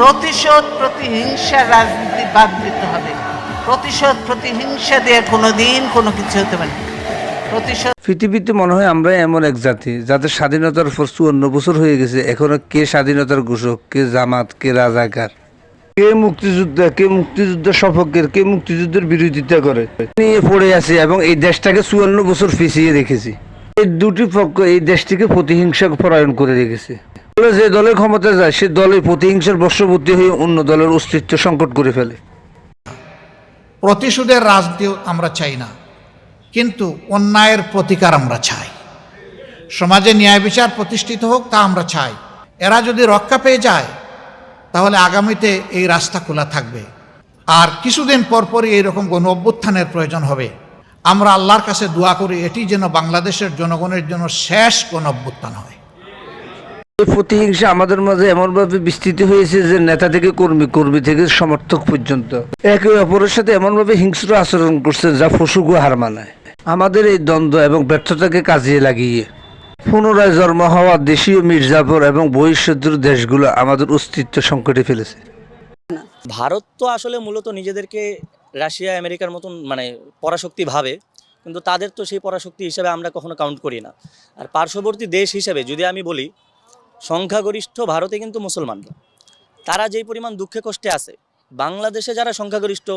প্রতিশোধ প্রতিহিংসার রাজনীতি বাদ দিতে হবে। প্রতিশোধ প্রতিহিংসা দিয়ে কোনো দিন কোনো কিছু হতে পারে প্রতিশোধ পৃথিবীতে মনে হয় আমরা এমন এক জাতি, যাদের স্বাধীনতার পর চুয়ান্ন বছর হয়ে গেছে, এখনও কে স্বাধীনতার ঘোষক, কে জামাত, কে রাজাকার? কে মুক্তিযোদ্ধা, কে মুক্তিযুদ্ধের সপক্ষের কে মুক্তিযুদ্ধের বিরোধিতা করে? নিয়ে পড়ে আছে এবং এই দেশটাকে চুয়ান্ন বছর পিছিয়ে রেখেছি। এই দুটি পক্ষ এই দেশটিকে প্রতিহিংসা পরায়ণ করে রেখেছে। যে দলের ক্ষমতা যায়, সে দলের প্রতিহিংসার বর্ষবর্তী হয়ে অন্য দলের অস্তিত্ব সংকট করে ফেলে। প্রতিশোধের রাজনীতি আমরা চাই না, কিন্তু অন্যায়ের প্রতিকার আমরা চাই। সমাজে ন্যায় বিচার প্রতিষ্ঠিত হোক তা আমরা চাই। এরা যদি রক্ষা পেয়ে যায়, তাহলে আগামীতে এই রাস্তা খোলা থাকবে। আর কিছুদিন পরপরই এইরকম গণ অভ্যুত্থানের প্রয়োজন হবে। আমরা আল্লাহর কাছে দোয়া করি, এটি যেন বাংলাদেশের জনগণের জন্য শেষ গণ অভ্যুত্থান হয়। প্রতিহিংসা আমাদের মাঝে এমনভাবে বিস্তৃত হয়েছে যে নেতা থেকে কর্মী কর্মী থেকে সমর্থক পর্যন্ত। একে অপরের সাথে এমনভাবে হিংস্র আচরণ করছে যা পশুকে হার মানায়। আমাদের এই দ্বন্দ্ব এবং ব্যর্থতাকে কাজে লাগিয়ে পুনরায় জন্ম হওয়া দেশীয় মির্জাপুর এবং বহিঃশত্রু দেশগুলো আমাদের অস্তিত্ব সংকটে ফেলেছে। ভারত তো আসলে মূলত নিজেদেরকে রাশিয়া, আমেরিকার মতন মানে পরাশক্তি ভাবে, কিন্তু তাদের তো সেই পরাশক্তি হিসাবে আমরা কখনো কাউন্ট করি না। আর পার্শ্ববর্তী দেশ হিসেবে যদি আমি বলি সংখ্যাগরিষ্ঠ ভারতে কিন্তু মুসলমানরা। তারা যেই পরিমাণ দুঃখে কষ্টে আছে, বাংলাদেশে যারা সংখ্যাগরিষ্ঠ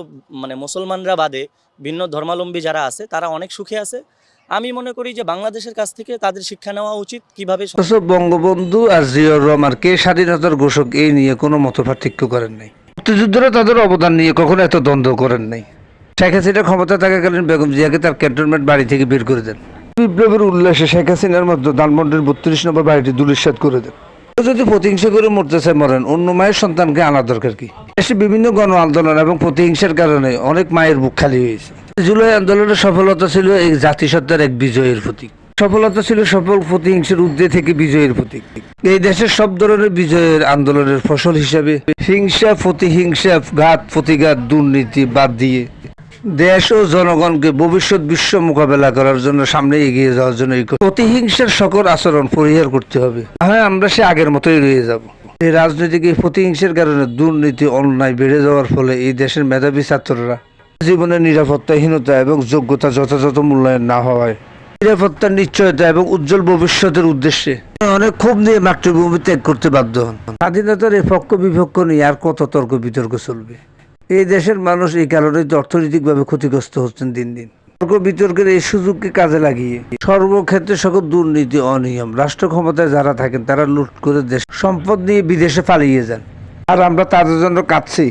মানে মুসলমানরা বাদে ভিন্ন ধর্মাবলম্বী যারা আছে, তারা অনেক সুখে আছে। আমি মনে করি যে বাংলাদেশের কাছ থেকে তাদের শিক্ষা নেওয়া উচিত, কীভাবে বঙ্গবন্ধু আর জিয়র রহমান, কে স্বাধীনতার ঘোষক এই নিয়ে কোনো মত পার্থক্য করেন নাই। মুক্তিযুদ্ধরা তাদের অবদান নিয়ে কখনো এত দ্বন্দ্ব করেন নাই। শেখ হাসিনা ক্ষমতা থাকাকালীন বেগম জিয়াকে তার ক্যান্টনমেন্ট বাড়ি থেকে বের করে দেন। বিপ্লবের উল্লাসে শেখ হাসিনার মধ্যে ধানমন্ডির বত্রিশ নম্বর বাড়িটি দুলিশ্বাত করে দেন। যদি প্রতিহিংসা করে মরতে চায় মরেন, অন্য মায়ের সন্তানকে আনা দরকার কি? দেশে বিভিন্ন গণ আন্দোলন এবং প্রতিহিংসার কারণে অনেক মায়ের বুক খালি হয়েছে জুলাই আন্দোলনের সফলতা ছিল এই জাতিসত্তার এক বিজয়ের প্রতীক। সফলতা ছিল সফল প্রতিহিংসার ঊর্ধ্বে থেকে বিজয়ের প্রতীক। এই দেশের সব ধরনের বিজয়ের আন্দোলনের ফসল হিসাবে হিংসা, প্রতিহিংসা, ঘাত, প্রতিঘাত, দুর্নীতি বাদ দিয়ে দেশ ও জনগণকে ভবিষ্যৎ বিশ্ব মোকাবেলা করার জন্য সামনে এগিয়ে যাওয়ার জন্য প্রতিহিংসার সকল আচরণ পরিহার করতে হবে। হ্যাঁ আমরা সে আগের মতোই রয়ে যাব। এই রাজনৈতিক এই প্রতিহিংসার কারণে দুর্নীতি, অন্যায় বেড়ে যাওয়ার ফলে এই দেশের মেধাবী ছাত্ররা জীবনের নিরাপত্তাহীনতা এবং যোগ্যতা যথাযথ মূল্যায়ন না হওয়ায় নিরাপত্তার নিশ্চয়তা এবং উজ্জ্বল ভবিষ্যতের উদ্দেশ্যে অনেক ক্ষোভ নিয়ে মাতৃভূমি ত্যাগ করতে বাধ্য হন। স্বাধীনতার এই পক্ষ বিপক্ষ নিয়ে আর কত তর্ক বিতর্ক চলবে? এই দেশের মানুষ এই কারণে অর্থনৈতিকভাবে ক্ষতিগ্রস্ত হচ্ছেন দিন দিন। তর্ক বিতর্কের এই সুযোগকে কাজে লাগিয়ে সর্বক্ষেত্রে সকল দুর্নীতি, অনিয়ম, রাষ্ট্র ক্ষমতায় যারা থাকেন, তারা লুট করে দেশ সম্পদ নিয়ে বিদেশে পালিয়ে যান। আর আমরা তাদের জন্য কাঁদছি।